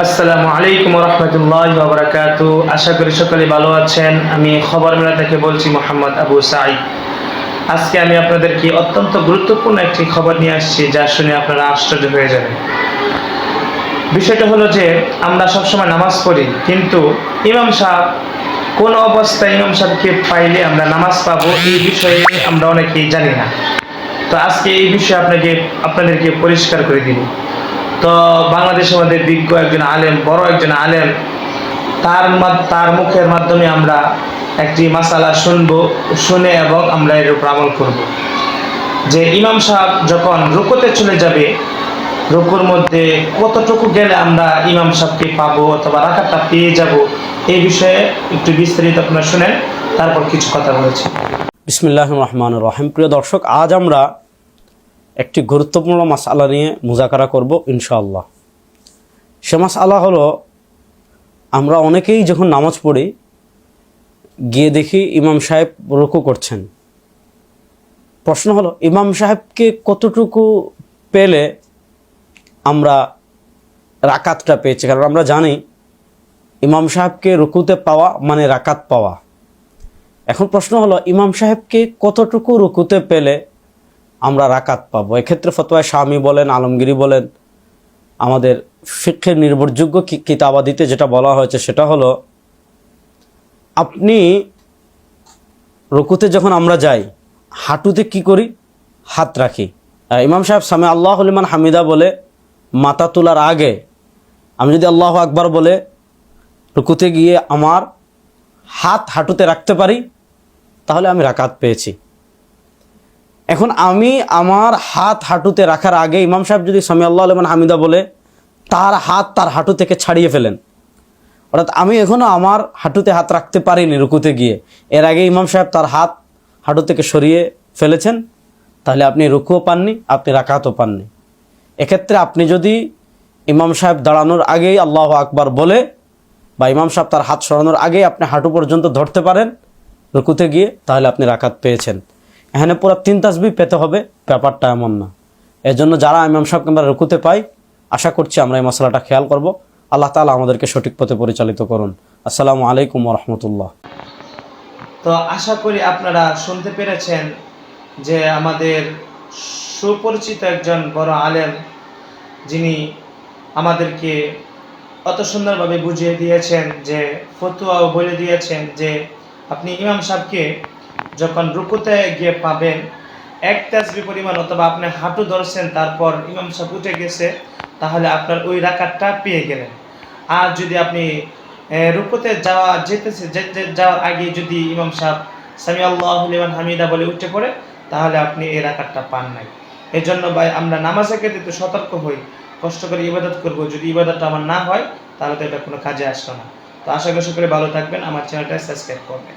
আসসালামু আলাইকুম রহমতুল্লাহ বাবরাকাত আশা করি সকলে ভালো আছেন। আমি খবর মেলা থেকে বলছি মোহাম্মদ আবু সাইদ আজকে আমি আপনাদেরকে অত্যন্ত গুরুত্বপূর্ণ একটি খবর নিয়ে আসছি, যা শুনে আপনারা আশ্চর্য হয়ে যাবেন। বিষয়টা হলো যে, আমরা সবসময় নামাজ পড়ি, কিন্তু ইমাম সাহেব, কোন অবস্থায় ইমাম সাহেবকে পাইলে আমরা নামাজ পাবো, এই বিষয়ে আমরা অনেকেই জানি না। তো আজকে এই বিষয়ে আপনাকে, আপনাদেরকে পরিষ্কার করে দিব। তো বাংলাদেশের মধ্যে বিজ্ঞ একজন আলেম, বড় একজন আলেম, তার তার মুখের মাধ্যমে আমরা একটি মাসালা শুনব, শুনে এবং আমরা এর উপর আমল করব। যে ইমাম সাহেব যখন রুকুতে চলে যাবে, রুকুর মধ্যে কতটুকু গেলে আমরা ইমাম সাহেবকে পাবো অথবা রাখাটা পেয়ে যাব, এই বিষয়ে একটু বিস্তারিত আপনারা শুনেন, তারপর কিছু কথা বলেছি। বিসমিল্লাহ রহমান রহিম। প্রিয় দর্শক, আজ আমরা একটি গুরুত্বপূর্ণ মাস মাসালা নিয়ে মুজাকারা করব ইনশাআল্লাহ। সে মাস মাসালা হলো, আমরা অনেকেই যখন নামাজ পড়ি, গিয়ে দেখি ইমাম সাহেব রুকু করছেন। প্রশ্ন হলো, ইমাম সাহেবকে কতটুকু পেলে আমরা রাকাতটা পেয়েছি? কারণ আমরা জানি, ইমাম সাহেবকে রুকুতে পাওয়া মানে রাকাত পাওয়া। এখন প্রশ্ন হলো, ইমাম সাহেবকে কতটুকু রুকুতে পেলে আমরা রাকাত পাবো। এক্ষেত্রে ফতোয়া স্বামী বলেন আলমগিরি বলেন, আমাদের ফিক্ষের নির্ভরযোগ্য কিতাবাদিতে যেটা বলা হয়েছে সেটা হলো, আপনি রুকুতে যখন আমরা যাই, হাঁটুতে কি করি? হাত রাখি। ইমাম সাহেব সামে আল্লাহ হলিমান হামিদা বলে, মাথা তোলার আগে আমি যদি আল্লাহ আকবার বলে, রুকুতে গিয়ে আমার হাত হাঁটুতে রাখতে পারি, তাহলে আমি রাকাত পেয়েছি। এখন আমি আমার হাত হাঁটুতে রাখার আগে ইমাম সাহেব যদি সামি আল্লাহ আলমান হামিদা বলে, তার হাত তার হাঁটু থেকে ছাড়িয়ে ফেলেন। অর্থাৎ আমি এখনও আমার হাঁটুতে হাত রাখতে পারিনি রুকুতে গিয়ে। এর আগে ইমাম সাহেব তার হাত হাঁটু থেকে সরিয়ে ফেলেছেন, তাহলে আপনি রুকুও পাননি, আপনি রাকাতও পাননি। এক্ষেত্রে আপনি যদি ইমাম সাহেব দাঁড়ানোর আগেই আল্লাহ আকবার বলে, বা ইমাম সাহেব তার হাত সরানোর আগেই আপনি হাঁটু পর্যন্ত ধরতে পারেন রুকুতে গিয়ে, তাহলে আপনি রাকাত পেয়েছেন। এখানে পুরো তিন তাসবি পেতে হবে, ব্যাপারটা এমন না। এর জন্য যারা ইমাম সাহেবকে আমরা রুকুতে পাই, আশা করছি আমরা এই মশলাটা খেয়াল করব। আল্লাহ তালা আমাদেরকে সঠিক পথে পরিচালিত করুন। আসসালামু আলাইকুম রহমতুল্লাহ। তো আশা করি আপনারা শুনতে পেরেছেন যে আমাদের সুপরিচিত একজন বড় আলেম, যিনি আমাদেরকে অত সুন্দরভাবে বুঝিয়ে দিয়েছেন, যে ফতুয়াও বলে দিয়েছেন যে আপনি ইমাম সাহেবকে যখন রুকুতে গিয়ে পাবেন, এক তাসবি পরিমাণ অথবা আপনি হাঁটু ধরছেন, তারপর ইমাম সাহেব উঠে গেছে, তাহলে আপনার ওই রাকাতটা পেয়ে গেলেন। আর যদি আপনি রুকুতে যাওয়া, যেতেছে যাওয়ার আগে যদি ইমাম সাহেব সামি আল্লাহ লিমান হামিদা বলে উঠে পড়ে, তাহলে আপনি এই রাকাতটা পান নাই। এই জন্য ভাই, আমরা নামাজের ক্ষেত্রে একটু সতর্ক হই, কষ্ট করে ইবাদত করব। যদি ইবাদতটা আমার না হয়, তাহলে তো এটা কোনো কাজে আসলো না। তো আশা করি সকলে ভালো থাকবেন। আমার চ্যানেলটা সাবস্ক্রাইব করবেন।